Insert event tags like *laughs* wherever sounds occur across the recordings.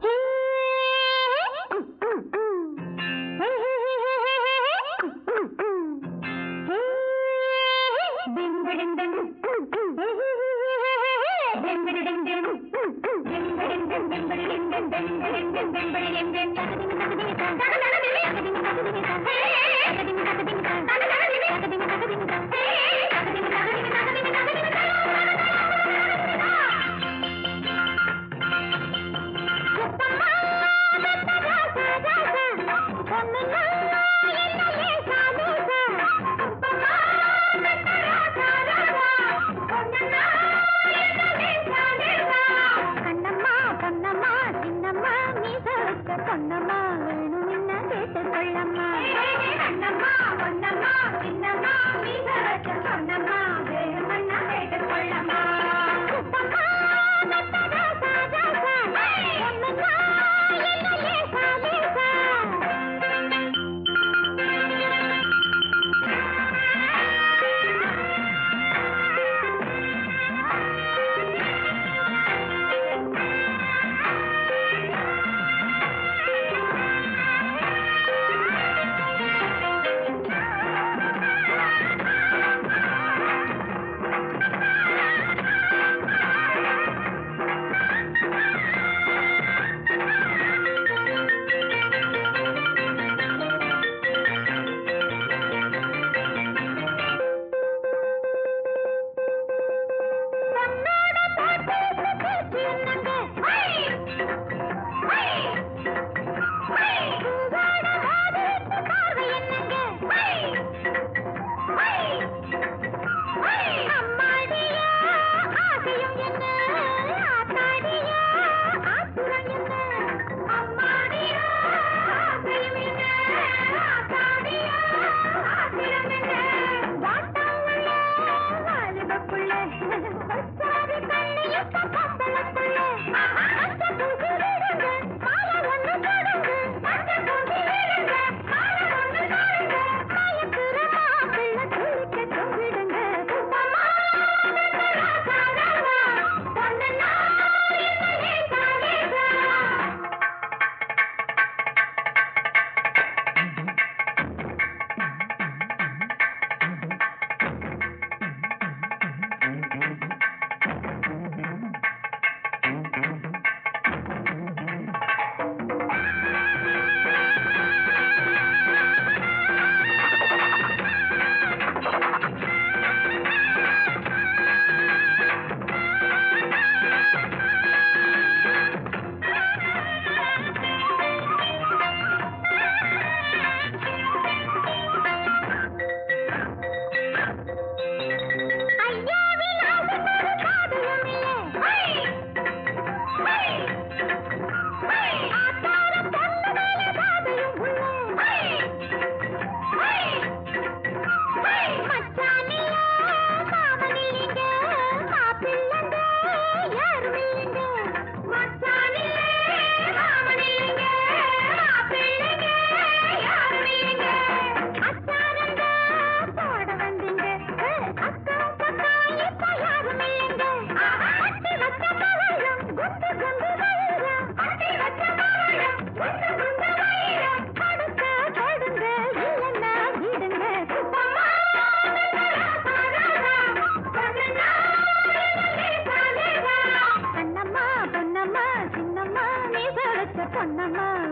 Woo! *laughs*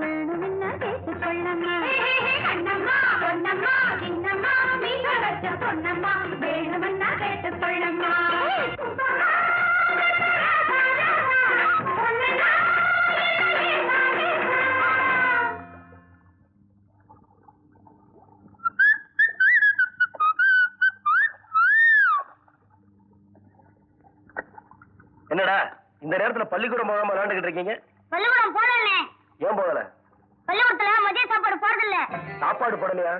வேணும்னா கேட்டுக்கொள்ளம்மா கண்ணம்மா பொன்னம்மா சின்னம்மா மீச வச்ச பொன்னம்மா என்னடா இந்த நேரத்துல பள்ளிக்கூடம் போகாம விளையாண்டுகிட்டு இருக்கீங்க? பள்ளிக்கூடம் போனே ஏன் போகல? பள்ளிக்கூடத்துல மதிய சாப்பாடு போறதில்ல. சாப்பாடு போடலையா?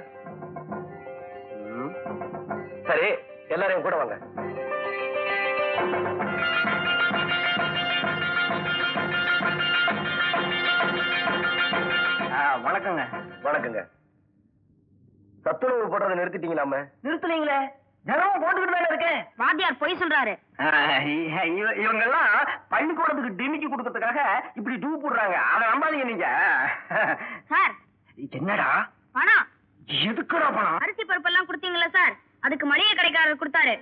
சரி எல்லாரையும் கூட வாங்க. வணக்கங்க. வணக்கங்க. சத்துணவு போடுறதை நிறுத்திட்டீங்களாமே? நிறுத்தலீங்களே ஜனமும் போட்டுக்கிட்டு இருக்கேன். வாத்தியார் பொய் சொல்றாரு. இவங்க எல்லாம் பள்ளிக்கூடத்துக்கு டிமிக்கி கொடுக்கறதுக்காக இப்படி டூ போடுறாங்க. அதை நம்பாதீங்க நீங்க. சார். என்னடா? பணம். எதுக்குடா பணம்? அரிசி பருப்பு எல்லாம் கொடுத்தீங்கல்ல சார். அதுக்கு மளிகை கடைக்காரர் கொடுத்தாரு.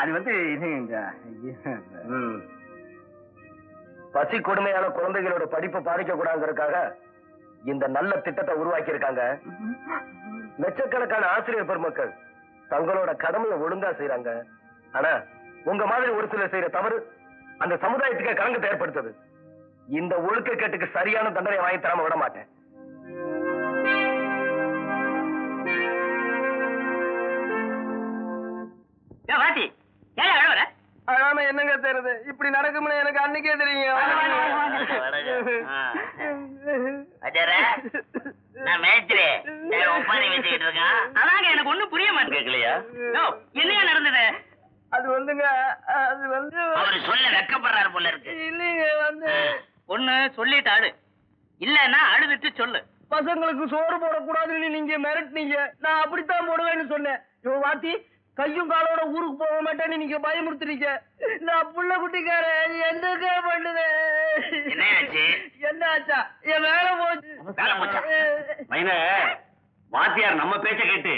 அது வந்து பசி கொடுமையான குழந்தைகளோட படிப்பு பாதிக்க கூடாதுங்கிறதுக்காக இந்த நல்ல திட்டத்தை உருவாக்கி இருக்காங்க லட்சக்கணக்கான ஆசிரியர் பெருமக்கள். தங்களோட கடமையை ஒழுங்கா செய்யறாங்க ஆனா உங்க மாதிரி ஒரு சிலர் செய்யற தவறு அந்த சமுதாயத்துக்கு கலங்கத்தை ஏற்படுத்துது. இந்த ஒழுக்கக்கேட்டுக்கு சரியான தண்டனை வாங்கி தராம விட மாட்டேன். அழாம என்னங்க தெரியுது இப்படி நடக்கும்னு எனக்கு அன்னைக்கே அஜர நான் மேய்ச்சிரு ஒப்பாரி வச்சுக்கிட்டு இருக்கான். அதாங்க எனக்கு ஒண்ணும் புரிய மாட்டேங்குது. கேட்கலையா? யோ, என்னையா நடந்தது? அது வந்துங்க அது வந்து அவரு சொல்ல வெக்கப்படுறாரு போல இருக்கு. இல்லைங்க வந்து ஒண்ணு சொல்லிட்டு அழு இல்லன்னா அழுதுட்டு சொல்லு. பசங்களுக்கு சோறு போடக்கூடாதுன்னு நீங்க மிரட்டுனீங்க. நான் அப்படித்தான் போடுவேன்னு சொன்னேன். யோ வாத்தி கையும் காலோட ஊருக்கு போக மாட்டேன்னு நீங்க பயமுறுத்துறீங்க நான் புள்ள குட்டிக்காரன் என்னங்க பண்ணுவேன் என்னாச்சு? என்ன ஆச்சா என் வேலை போச்சு. வேலை போச்சா? மைனே வாத்தியார் நம்ம பேச்ச கேட்டு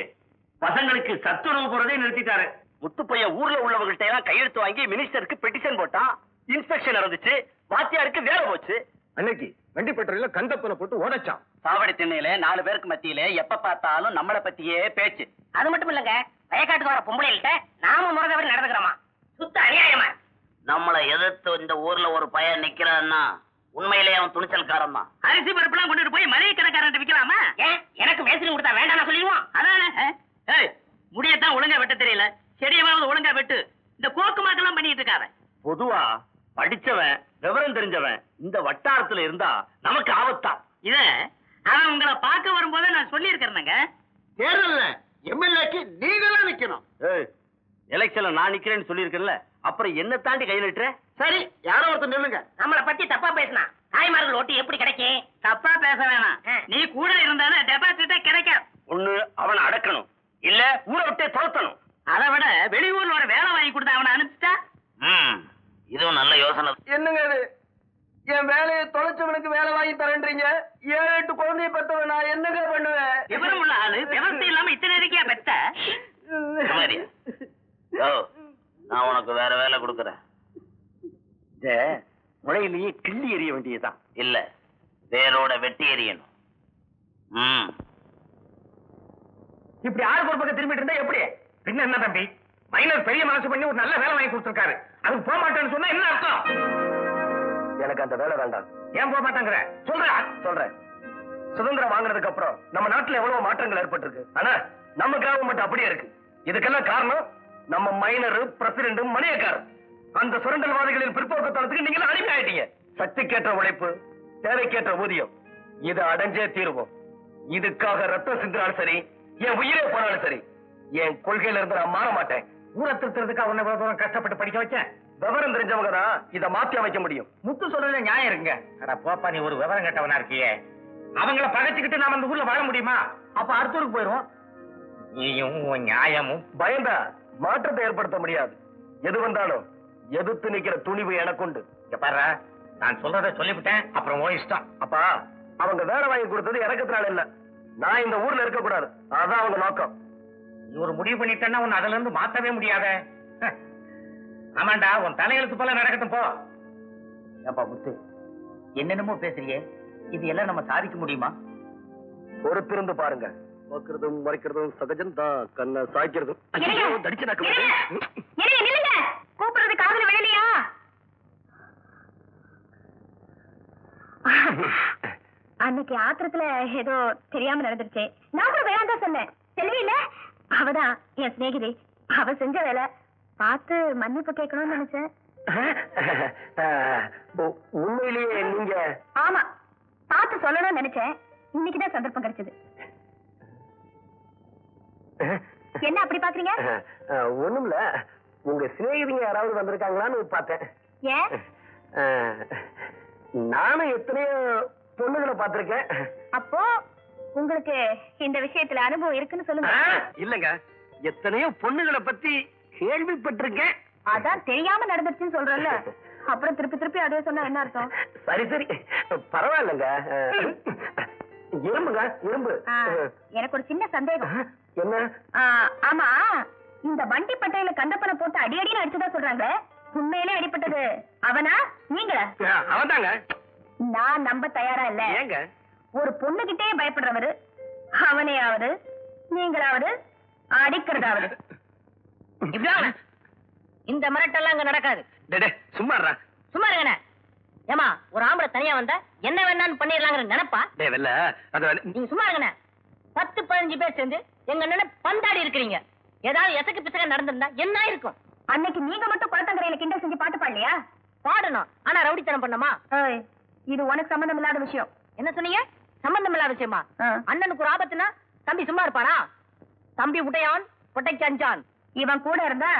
பசங்களுக்கு சத்துணவு போறதே நிறுத்திட்டாரு. முத்துப்பைய ஊர்ல உள்ளவங்கள்ட்ட எல்லாம் கையெழுத்து வாங்கி மினிஸ்டருக்கு பெட்டிஷன் போட்டான். இன்ஸ்பெக்ஷன் நடந்துச்சு. வாத்தியாருக்கு வேலை போச்சு. அன்னைக்கு வண்டி பெட்ரோல கந்தப்பனை போட்டு உடைச்சான். சாவடி திண்ணையில நாலு பேருக்கு மத்தியில எப்ப பார்த்தாலும் நம்மள பத்தியே பேச்சு. அது மட்டும் இல்லங்க வயக்காட்டுக்கு வர பொம்பளைகள்ட்ட நாம முறதவரை நடந்துக்கிறோமா? சுத்த அநியாயமா? நம்மளை எதிர்த்து இந்த ஊர்ல ஒரு பையன் நிக்கிறான்னா உண்மையிலேயே அவன் துணிச்சல்காரன் தான் அரிசி பருப்புலாம் கொண்டுட்டு போய் மளிகை கடைக்காரன் விக்கலாமா? ஏன் எனக்கு மேஸ்திரி கொடுத்தா வேண்டாம் சொல்லிடுவோம் அதானே? ஏய் முடியத்தான் ஒழுங்கா வெட்ட தெரியல. செடியமாவது ஒழுங்கா வெட்டு. இந்த கோக்கு மாக்கெல்லாம் பண்ணிட்டு இருக்காத. பொதுவா படிச்சவன் விவரம் தெரிஞ்சவன் இந்த வட்டாரத்துல இருந்தா நமக்கு ஆபத்தா இத அவன் உங்களை பார்க்க வரும்போதே நான் சொல்லி இருக்கிறேங்க தேர்தல்ல எம்எல்ஏக்கு நீங்களா நிக்கணும். ஏய் எலெக்ஷன்ல நான் நிக்கிறேன்னு சொல்லியிருக்கேன்ல அப்புறம் என்ன தாண்டி கை நிட்டுற சரி யாரோ ஒருத்தர் நில்லுங்க. நம்மளை பத்தி தப்பா பேசினா. தாய்மார்கள் ஓட்டு எப்படி கிடைக்கும்? தப்பா பேச வேணாம். நீ கூட இருந்தாலும் டெபாசிட்டே கிடைக்கும் ஒண்ணு அவனை அடக்கணும். இல்ல ஊரை விட்டே துரத்தணும். அதை விட வெளியூர்ல ஒரு வேலை வாங்கி கொடுத்தா அவனை அனுப்பிச்சிட்டா? இதுவும் நல்ல யோசனை. என்னங்க இது? என் வேலையை தொலைச்சவனுக்கு வேலை வாங்கி தரேன்றீங்க? ஏழு எட்டு குழந்தைய பெத்தவன் நான் என்னங்க பண்ணுவேன்? விவரம் உள்ள ஆளு. *laughs* விவசாயம் அப்புறம் நம்ம நாட்டுல எவ்வளவு மாற்றங்கள் ஏற்பட்டிருக்கு. ஆனா நம்ம கிராமம் மட்டும் அப்படியே இருக்கு. இதுக்கெல்லாம் காரணம் நம்ம மைனர் பிரசிடண்ட் மணியக்காரர். அந்த சுரண்டல்வாதிகளின் பிற்போக்கத்தனத்துக்கு நீங்க அடிமை ஆயிட்டீங்க சக்திக்கேற்ற உழைப்பு தேவைக்கேற்ற ஊதியம் இதை அடைஞ்சே தீருவோம். இதுக்காக ரத்தம் சிந்தினாலும் சரி என் உயிரே போனாலும் சரி என் கொள்கையில இருந்து நான் மாற மாட்டேன். ஊரை திருத்துறதுக்கு அவன தூரம் கஷ்டப்பட்டு படிக்க வச்சேன். விவரம் தெரிஞ்சவங்க தான் இதை மாத்தி அமைக்க முடியும். முத்து சொல்றதுல நியாயம் இருங்க அட போப்பா நீ ஒரு விவரம் கட்டவனா இருக்கியே? அவங்கள பகைச்சுக்கிட்டு நாம அந்த ஊர்ல வாழ முடியுமா? அப்ப அடுத்தூருக்கு போயிருவோம் நீயும் உன் நியாயமும் பயந்தா மாற்றத்தை ஏற்படுத்த முடியாது. எது வந்தாலும் எதிர்த்து நிக்கிற துணிவு எனக்குண்டு பாரு நான் சொல்றத சொல்லிவிட்டேன் அப்புறம் ஓ இஷ்டம். அப்பா அவங்க வேலை வாங்கி கொடுத்தது இறக்கத்தினால இல்ல. நான் இந்த ஊர்ல இருக்க கூடாது அதான் அவங்க நோக்கம். நீ ஒரு முடிவு பண்ணிட்டேன்னா உன்னை அதுல இருந்து மாத்தவே முடியாதே. ஆமாண்டா உன் தலையெழுத்து போல நடக்கட்டும் போ. ஏப்பா முத்து என்னென்னமோ பேசுறியே? இது எல்லாம் நம்ம சாதிக்க முடியுமா பொறுத்திருந்து பாருங்க பார்க்கறதும் மறைக்கிறதும் சகஜம் தான் கண்ணை சாய்க்கிறதும் கூப்பிடுறது காதுல விழலையா அன்னைக்கு ஆத்திரத்துல ஏதோ தெரியாம நடந்துருச்சு நான் கூட வேணாம் தான் சொன்னேன் தெரியல அவதான் என் சிநேகிதி அவ செஞ்ச வேலை பார்த்து மன்னிப்பு கேட்கணும்னு நினைச்சேன் உண்மையிலேயே நீங்க ஆமா பார்த்து சொல்லணும்னு நினைச்சேன். இன்னைக்குதான் சந்தர்ப்பம் கிடைச்சது. என்ன அப்படி பாக்குறீங்க? ஒண்ணுமில்ல. உங்க சிநேகிதிங்க யாராவது வந்திருக்காங்களான்னு பார்த்தேன். ஏன்? நானும் எத்தனையோ பொண்ணுகளை பார்த்திருக்கேன். அப்போ உங்களுக்கு இந்த விஷயத்துல அனுபவம் இருக்குன்னு சொல்லுங்க. இல்லங்க. எத்தனையோ பொண்ணுகளை பத்தி கேள்விப்பட்டிருக்கேன். அதான் தெரியாம நடந்துச்சுன்னு சொல்றேன்ல. அப்புறம் திருப்பி திருப்பி அதே சொன்னா என்ன அர்த்தம்? சரி சரி. பரவாயில்லைங்க. இரும்புங்க இரும்பு. எனக்கு ஒரு சின்ன சந்தேகம். என்ன? ஆமா. இந்த வண்டி பட்டையில கண்டப்பனை போட்டு அடி அடின்னு அடிச்சுதான் சொல்றாங்க உண்மையிலே அடிப்பட்டது அவனா? நீங்களா? அவன்தாங்க. நான் நம்ப தயாரா இல்ல. ஏங்க? ஒரு பொண்ணுகிட்டே பயப்படுறவரு அவனையாவது நீங்களாவது அடிக்கிறதாவது. இந்த மிரட்டெல்லாம் அங்க நடக்காது. டே, டே, சும்மா இருடா. சும்மா இருங்கண்ணே. ஏமா ஒரு ஆம்பளை தனியா வந்தா என்ன வேணான்னு பண்ணிடலாங்கிற நினைப்பா? டேய் வெல்ல அது வந்து- நீங்க சும்மா பத்து பதினஞ்சு பேர் சேர்ந்து எங்க அண்ணனை பந்தாடி இருக்கிறீங்க. ஏதாவது எசக்கு பிசக நடந்திருந்தா என்ன இருக்கும் அன்னைக்கு நீங்க மட்டும் குளத்தங்கரையில கிண்டல் செஞ்சு பாட்டு பாடலையா? பாடணும். ஆனா ரவுடித்தனம் பண்ணமா இது உனக்கு சம்மந்தம் இல்லாத விஷயம். என்ன சொன்னீங்க? சம்பந்தம் இல்லாத விஷயமா. அண்ணனுக்கு ஒரு ஆபத்துனா தம்பி சும்மா இருப்பானா தம்பி உடையான் பொட்டைக்கு அஞ்சான். இவன் கூட இருந்தா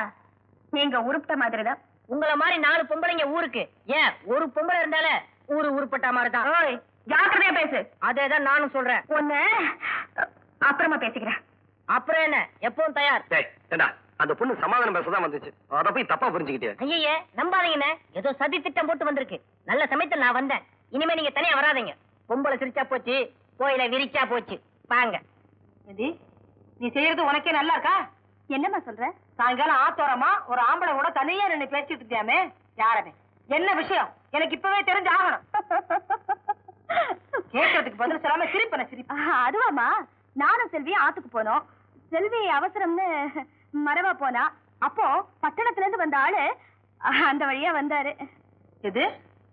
நீங்க உருப்பிட்ட மாதிரிதான் உங்கள மாதிரி நாலு பொம்பளைங்க ஊருக்கு. ஏன்? ஒரு பொம்பளை இருந்தாலே ஊரு உருப்பட்ட மாதிரி தான் ஜாக்கிரதையா பேசு. அதேதான் நானும் சொல்றேன். ஒண்ணு அப்புறமா பேசிக்கிறேன். அப்புறம் என்ன? எப்பவும் தயார். அந்த பொண்ணு சமாதானம் பேசதான் வந்துச்சு. அத போய் தப்பா புரிஞ்சுக்கிட்டே ஐயே நம்பாதீங்கண்ணே ஏதோ சதி திட்டம் போட்டு வந்திருக்கு. நல்ல சமயத்துல நான் வந்தேன். இனிமே நீங்க தனியா வராதீங்க. பொம்பளை சிரிச்சா போச்சு கோயில விரிச்சா போச்சு. வாங்க. நீ செய்யறது உனக்கே நல்லா இருக்கா? என்னம்மா சொல்ற? சாயங்காலம் ஆத்தோரமா ஒரு ஆம்பளை கூட தனியா நின்னு பேசிட்டு இருக்கியாமே? யாரவே என்ன விஷயம்? எனக்கு இப்பவே தெரிஞ்சு ஆகணும். கேட்கறதுக்கு பதில் சொல்லாம சிரிப்பன சிரிப்பு. ஆஹா, அதுவாம்மா. நானும் செல்வி ஆத்துக்கு போனோம். செல்வி அவசரம்னு மறவா போனா அப்போ பட்டணத்துல இருந்து வந்த ஆளு அந்த வழியா வந்தாரு. எது?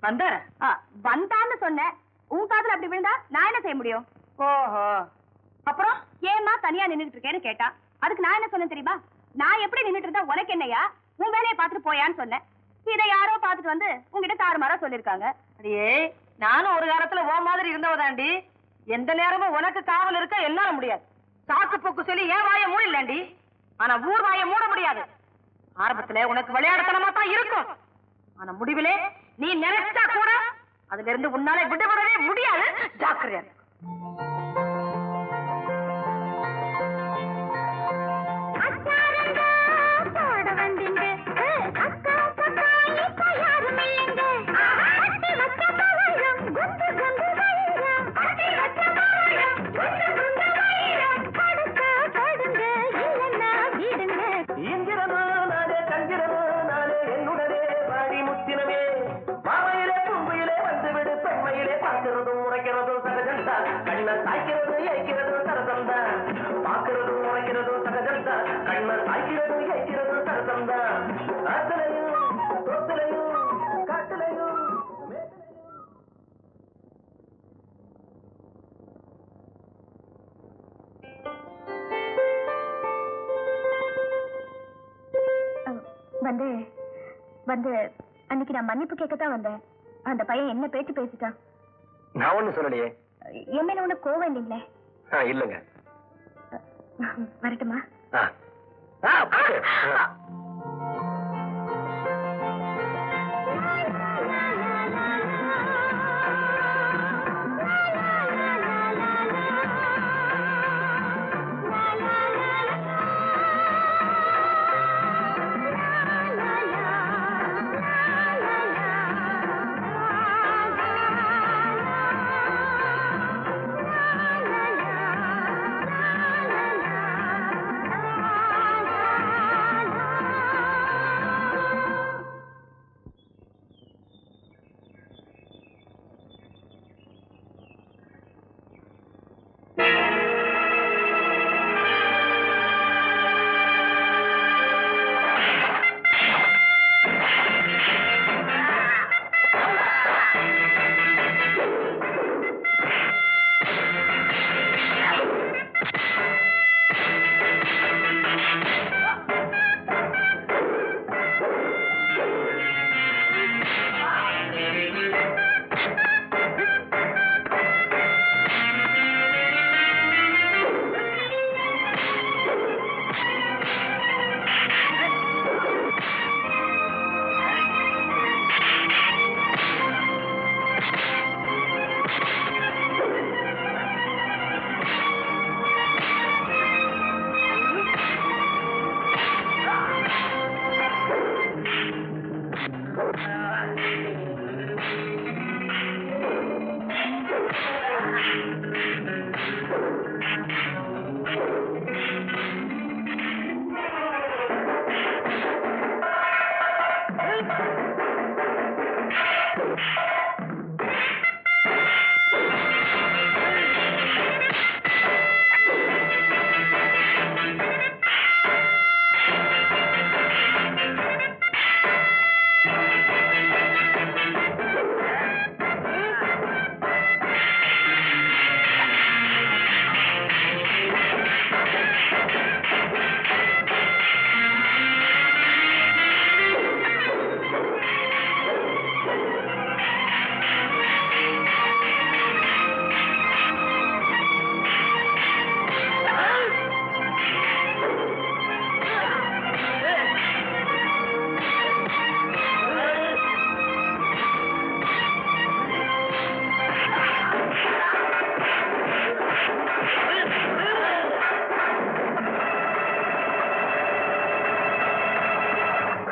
வந்தார? ஆ, வந்தான்னு சொன்னேன். உன் காதுல அப்படி விழுந்தா நான் என்ன செய்ய முடியும்? ஓஹோ. அப்புறம்? ஏம்மா தனியா நின்னுட்டு இருக்கேன்னு கேட்டா அதுக்கு நான் என்ன சொன்னேன் தெரியுமா? நான் எப்படி நின்னுட்டு இருந்தா உனக்கு என்னையா உன் வேலையை பார்த்துட்டு போயான்னு சொன்னேன். இதை யாரோ பார்த்துட்டு வந்து உங்ககிட்ட தாறுமாறா சொல்லிருக்காங்க அடியே நானும் ஒரு காலத்துல ஓ மாதிரி இருந்தவதாண்டி. எந்த நேரமும் உனக்கு காவல் இருக்க என்னால முடியாது. சாக்கு போக்கு சொல்லி ஏன் வாய மூடலாண்டி ஆனா ஊர் வாய மூட முடியாது. ஆரம்பத்துல உனக்கு விளையாடத்தனமா தான் இருக்கும். ஆனா முடிவிலே நீ நினைச்சா கூட அதுல இருந்து உன்னால விடுபடவே முடியாது. ஜாக்கிரதையா வந்து வந்து அன்னைக்கு நான் மன்னிப்பு கேட்கத்தான் வந்தேன். அந்த பையன் என்ன பேச்சு பேசிட்டான்? நான் ஒண்ணு சொல்லலையே. என் மேல ஒண்ணு கோவம் இல்லைங்களே? ஆ, இல்லைங்க. வரட்டுமா?